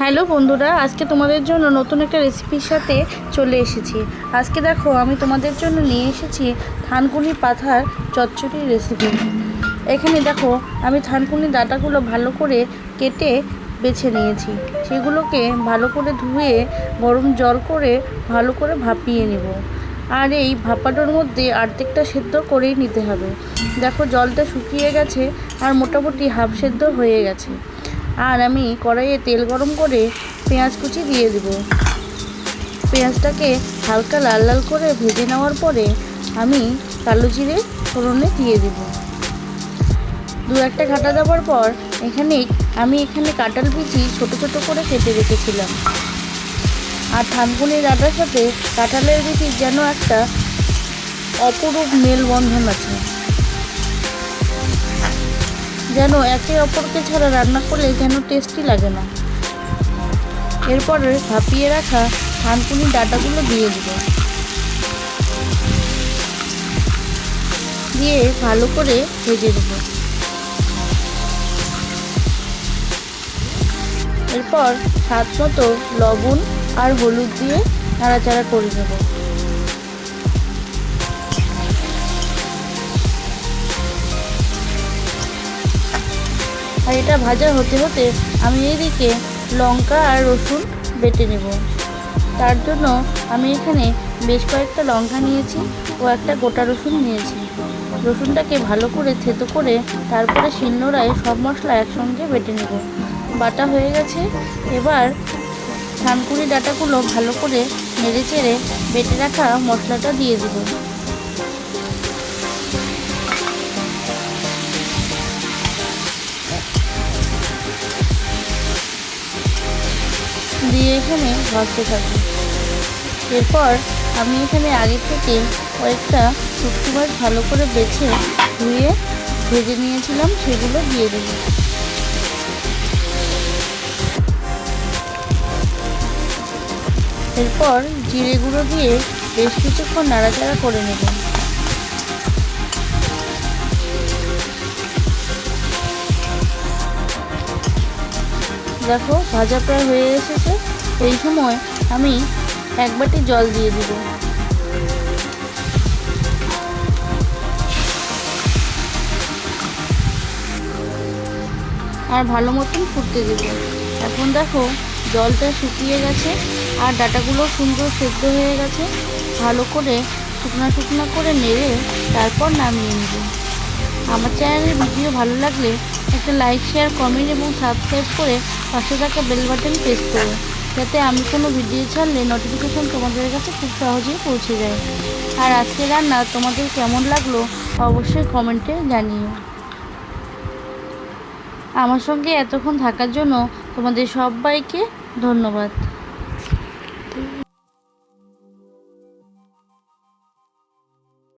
Hello বন্ধুরা, আজকে তোমাদের জন্য নতুন একটা রেসিপির সাথে চলে এসেছি। আজকে দেখো, আমি তোমাদের জন্য নিয়ে এসেছি থানকুনি পাথার চচ্চড়ির রেসিপি এখানে দেখো, আমি থানকুনি ডাটাগুলো ভালো করে কেটে বেছে নিয়েছি। সেগুলোকে ভালো করে ধুয়ে, গরম জল করে ভালো করে ভাপিয়ে নেব। আর এই ভাপাটার মধ্যে অর্ধেকটা সেদ্ধ করেই নিতে হবে। দেখো, জলটা শুকিয়ে গেছে আর মোটামুটি হাফ সেদ্ধ হয়ে গেছে। আর আমি কড়াইয়ে তেল গরম করে পেঁয়াজ কুচি দিয়ে দেব। পেঁয়াজটাকে হালকা লাল লাল করে ভেজে নেওয়ার পরে আমি কালো জিরে ফোড়নে দিয়ে দেব। দু একটা ঘাটা দেওয়ার পর এখানে আমি এখানে কাঁঠাল বিচি ছোট ছোট করে কেটে রেখেছিলাম। আর থানকুনি ডাটার সাথে কাঁঠালের বিচি যেন একটা অপরূপ মেলবন্ধন আছে। যেন একে অপরকে ছাড়া রান্না করলে যেন টেস্টি লাগে না। এরপরে ভাপিয়ে রাখা থানকুনি ডাটাগুলো দিয়ে দিব দিয়ে ভালো করে ভেজে দেব এরপর স্বাদ মতো লবণ আর হলুদ দিয়ে নাড়াচাড়া করে নেব। এটা ভাজা হতে হতে আমি এদিকে লঙ্কা আর রসুন বেটে নেব। তার জন্য আমি এখানে বেশ কয়েকটা লঙ্কা নিয়েছি ও একটা গোটা রসুন নিয়েছি। রসুনটাকে ভালো করে থেতো করে তারপরে শিলনোড়ায় সব মশলা একসঙ্গে বেটে নেব। বাটা হয়ে গেছে। এবার থানকুনি ডাটাগুলো ভালো করে নেড়ে চেড়ে বেটে রাখা মশলাটা দিয়ে দেবো। দিয়ে এখানে ভাজতে থাকি। এরপর আমি এখানে আগে থেকে কয়েকটা শুটকি মাছ ভালো করে বেছে ধুয়ে ভেজে নিয়েছিলাম, সেগুলো দিয়ে দেব এরপর জিরে গুঁড়ো দিয়ে বেশ কিছুক্ষণ নাড়াচাড়া করে নেব। দেখো, ভাজা প্রায় হয়ে এসেছে। এই সময় আমি এক বাটি জল দিয়ে দিব। আর ভালো মতন ফুটতে দেব। এখন দেখো, জলটা শুকিয়ে গেছে, আর ডাটাগুলো সুন্দর সেদ্ধ হয়ে গেছে। ভালো করে শুকনা শুকনা করে নেড়ে তারপর নামিয়ে নেব। আমার চ্যানেলের ভিডিও ভালো লাগলে একটা লাইক শেয়ার কমেন্ট এবং সাবস্ক্রাইব করে পাশে থাকা বেল বাটন প্রেস করো যাতে আমি কোনো ভিডিও ছাড়লে নোটিফিকেশন তোমাদের কাছে খুব সহজেই পৌঁছে যায়। আর আজকে রান্না তোমাদের কেমন লাগল অবশ্যই কমেন্টে জানিও। আমার সঙ্গে এতক্ষণ থাকার জন্য তোমাদের সবাইকে ধন্যবাদ।